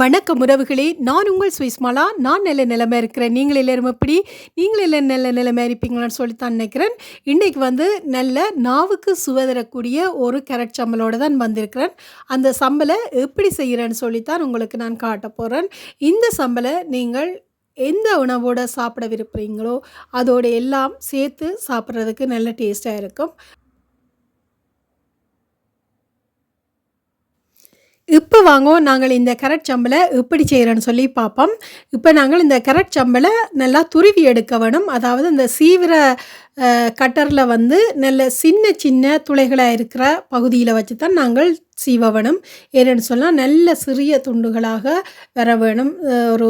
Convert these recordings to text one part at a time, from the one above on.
வணக்கம் உறவுகளே. நான் உங்கள் சுவிஸ்மாலா. நான் நல்ல நிலைமை இருக்கிறேன். நீங்கள் எல்லாரும் எப்படி? நீங்கள் எல்லாம் நல்ல நிலைமை இருப்பீங்களான்னு சொல்லித்தான் நினைக்கிறேன். இன்றைக்கு வந்து நல்ல நாவுக்கு சுவதரக்கூடிய ஒரு கேரட் சம்பளோடு தான் வந்திருக்கிறேன். அந்த சம்பளை எப்படி செய்கிறேன்னு சொல்லித்தான் உங்களுக்கு நான் காட்ட போகிறேன் இந்த சம்பளை நீங்கள் எந்த உணவோடு சாப்பிட விரும்புகிறீங்களோ அதோடு எல்லாம் சேர்த்து சாப்பிட்றதுக்கு நல்ல டேஸ்ட்டாக இருக்கும். இப்போ வாங்கோ நாங்கள் இந்த கரட் சம்பளை எப்படி செய்கிறோன்னு சொல்லி பார்ப்போம் இப்போ நாங்கள் இந்த கரட் சம்பளை நல்லா துருவி எடுக்க வேணும். அதாவது இந்த சீவிர கட்டரில் வந்து நல்ல சின்ன சின்ன துளைகளாக இருக்கிற பகுதியில் வச்சு தான் நாங்கள் சீவ ஏன்னு சொன்னால் நல்ல சிறிய துண்டுகளாக வர வேணும் ஒரு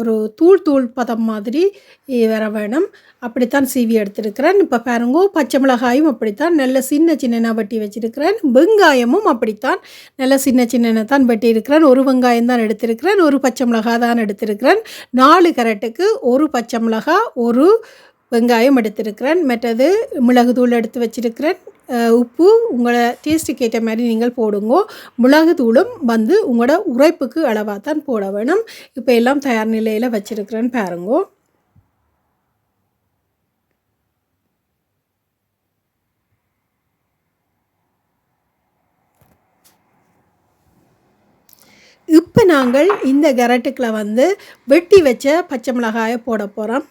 ஒரு தூள் தூள் பதம் மாதிரி வர வேணும். அப்படித்தான் சீவி எடுத்திருக்கிறேன். இப்போ பாருங்கோ பச்சை மிளகாயும் அப்படித்தான் நல்ல சின்ன சின்ன வெட்டி வச்சுருக்கிறேன். வெங்காயமும் அப்படித்தான் நல்ல சின்ன சின்ன தான் வெட்டி இருக்கிறேன் ஒரு வெங்காயம் தான் எடுத்திருக்கிறேன். ஒரு பச்சை மிளகாய் தான் எடுத்திருக்கிறேன். நாலு கரட்டுக்கு ஒரு பச்சை மிளகாய் ஒரு வெங்காயம் எடுத்திருக்கிறேன். மற்றது தூள் எடுத்து வச்சிருக்கிறேன். உப்பு உங்களோட டேஸ்ட்டுக்கு ஏற்ற மாதிரி நீங்கள் போடுங்க. மிளகுத்தூளும் வந்து உங்களோட உரைப்புக்கு அளவாக தான் போட வேணும். இப்போ எல்லாம் தயார் நிலையில் வச்சுருக்கிறேன்னு பாருங்கோ. இப்போ நாங்கள் இந்த கரட்டுக்களை வந்து வெட்டி வச்ச பச்சை மிளகாயை போட போகிறோம்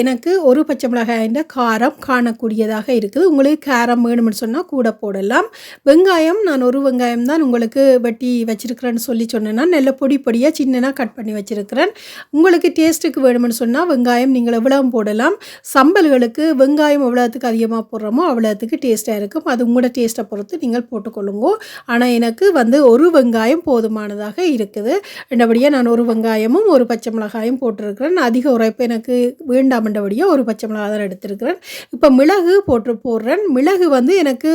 எனக்கு ஒரு பச்சை மிளகாயின் காரம் காணக்கூடியதாக இருக்குது. உங்களுக்கு காரம் வேணும்னு சொன்னால் கூட போடலாம். வெங்காயம் நான் ஒரு வெங்காயம் தான் உங்களுக்கு வெட்டி வச்சுருக்கிறேன்னு சொல்லி சொன்னேன்னா நல்ல பொடி பொடியாக சின்னதாக கட் பண்ணி வச்சுருக்கிறேன். உங்களுக்கு டேஸ்ட்டுக்கு வேணும்னு சொன்னால் வெங்காயம் நீங்கள் எவ்வளவு போடலாம். சம்பல்களுக்கு வெங்காயம் எவ்வளோத்துக்கு அதிகமாக போடுறோமோ அவ்வளோத்துக்கு டேஸ்ட்டாக இருக்கும். அது உங்களோட டேஸ்ட்டை பொறுத்து நீங்கள் போட்டுக்கொள்ளுங்க. ஆனால் எனக்கு வந்து ஒரு வெங்காயம் போதுமானதாக இருக்குது. ரெண்டபடியாக நான் ஒரு வெங்காயமும் ஒரு பச்சை மிளகாயும் போட்டிருக்கிறேன். அதிக உரைப்பு எனக்கு வேண்டாமன்றபடியாக ஒரு பச்சை மிளகா தான் எடுத்திருக்கிறேன். இப்போ மிளகு போட்டு போடுறேன். மிளகு வந்து எனக்கு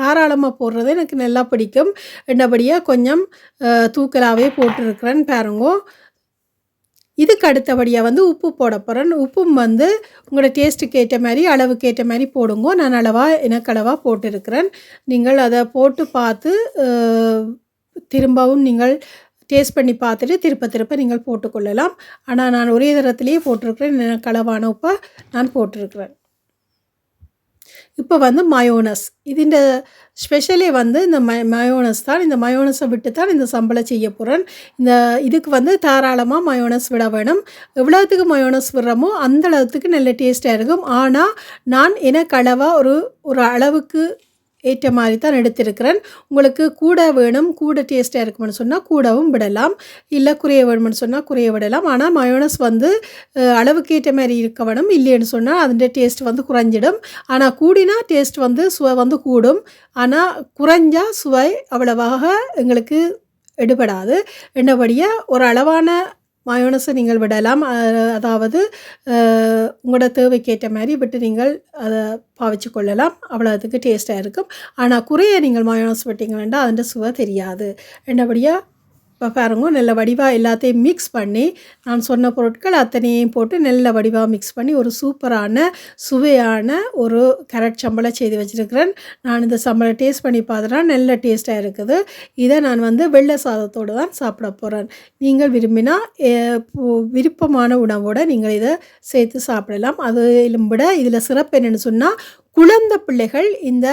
தாராளமாக போடுறது எனக்கு நல்லா பிடிக்கும். என்னபடியாக கொஞ்சம் தூக்கலாகவே போட்டிருக்கிறேன் பாருங்கோ. இதுக்கு அடுத்தபடியாக வந்து உப்பு போட போகிறேன் உப்பும் வந்து உங்களோட டேஸ்ட்டுக்கு ஏற்ற மாதிரி அளவுக்கு ஏற்ற மாதிரி போடுங்க. நான் அளவாக எனக்கு அளவாக போட்டிருக்கிறேன். நீங்கள் அதை போட்டு பார்த்து திரும்பவும் நீங்கள் டேஸ்ட் பண்ணி பார்த்துட்டு திருப்ப திருப்ப நீங்கள் போட்டுக்கொள்ளலாம். ஆனால் நான் ஒரே தரத்துலேயே போட்டிருக்கிறேன். களவான உப்பை நான் போட்டிருக்கிறேன். இப்போ வந்து மயோனஸ் இதுண்ட ஸ்பெஷலே வந்து இந்த ம மயோனஸ் தான். இந்த மயோனஸை விட்டு தான் இந்த சம்பளம் செய்ய போகிறேன் இந்த இதுக்கு வந்து தாராளமாக மயோனஸ் விட வேணும். எவ்வளோத்துக்கு மயோனஸ் விடுறோமோ அந்த அளவுக்கு நல்ல டேஸ்ட்டாக இருக்கும். ஆனால் நான் என களவாக ஒரு ஒரு அளவுக்கு ஏற்ற மாதிரி தான் எடுத்திருக்கிறேன். உங்களுக்கு கூட வேணும் கூட டேஸ்ட்டாக இருக்குமென்னு சொன்னால் கூடவும் விடலாம். இல்லை குறைய வேணும்னு சொன்னால் குறைய விடலாம். ஆனால் மயோனஸ் வந்து அளவுக்கு ஏற்ற மாதிரி இருக்க வேணும். இல்லைன்னு சொன்னால் அதோட டேஸ்ட் வந்து குறைஞ்சிடும். ஆனால் கூடினா டேஸ்ட் வந்து சுவை வந்து கூடும். ஆனால் குறைஞ்சா சுவை அவ்வளவாக எங்களுக்கு எடுபடாது. என்னபடியாக ஒரு அளவான மயோனஸை நீங்கள் விடலாம். அதாவது உங்களோட தேவைக்கேற்ற மாதிரி விட்டு நீங்கள் அதை பாவிச்சு கொள்ளலாம். அவ்வளோ அதுக்கு டேஸ்ட்டாக இருக்கும். ஆனால் குறைய நீங்கள் மயோனஸ் விட்டீங்க வேண்டாம் அதில் சுவை தெரியாது. என்னபடியாக இப்போ பாருங்க நல்ல வடிவாக எல்லாத்தையும் மிக்ஸ் பண்ணி நான் சொன்ன பொருட்கள் அத்தனையும் போட்டு நல்ல வடிவாக மிக்ஸ் பண்ணி ஒரு சூப்பரான சுவையான ஒரு கேரட் சம்பளை செய்து வச்சுருக்கிறேன். நான் இந்த சம்பளை டேஸ்ட் பண்ணி பார்த்துட்டேன் நல்ல டேஸ்ட்டாக இருக்குது. இதை நான் வந்து வெள்ளை சாதத்தோடு தான் சாப்பிட போகிறேன் நீங்கள் விரும்பினா விருப்பமான உணவோடு நீங்கள் இதை சேர்த்து சாப்பிடலாம். அது விட இதில் சிறப்பு என்னென்னு சொன்னால் குழந்தை பிள்ளைகள் இந்த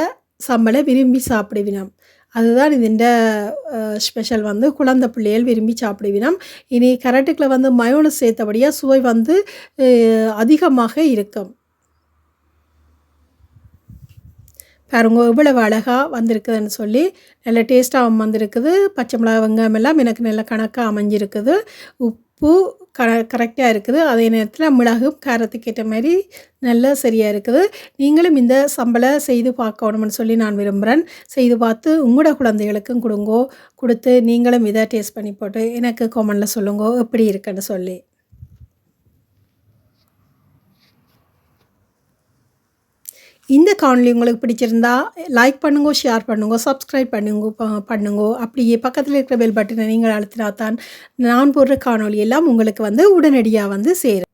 சம்பளை விரும்பி சாப்பிடுவினோம். அதுதான் இதுண்ட ஸ்பெஷல் வந்து குழந்தை பிள்ளைகள் விரும்பி சாப்பிடுவினோம் இனி கரட்டுக்கில் வந்து மயோனஸ் சேர்த்தபடியாக சுவை வந்து அதிகமாக இருக்கும். பாருங்க இவ்வளவு அழகாக வந்திருக்குதுன்னு சொல்லி நல்ல டேஸ்ட்டாகவும் வந்திருக்குது. பச்சை மிளகா வெங்காயம் எல்லாம் எனக்கு நல்ல கணக்காக அமைஞ்சிருக்குது. உப்பு க கரெக்டாக இருக்குது. அதே நேரத்தில் மிளகும் காரத்துக்கு ஏற்ற மாதிரி நல்லா சரியாக இருக்குது. நீங்களும் இந்த சம்பளை செய்து பார்க்கணும்னு சொல்லி நான் விரும்புகிறேன் செய்து பார்த்து உங்களோட குழந்தைகளுக்கும் கொடுங்கோ. கொடுத்து நீங்களும் இதை டேஸ்ட் பண்ணி போட்டு எனக்கு கொமெண்டில் சொல்லுங்கோ. எப்படி இருக்குன்னு சொல்லி. இந்த காணொலி உங்களுக்கு பிடிச்சிருந்தா லைக் பண்ணுங்க ஷேர் பண்ணுங்க சப்ஸ்கிரைப் பண்ணுங்க பண்ணுங்க. அப்படியே பக்கத்தில் இருக்கிற பெல் பட்டனை நீங்கள் அழுத்தினா தான் நான் போடுற காணொலி எல்லாம் உங்களுக்கு வந்து உடனடியாக வந்து சேரும்.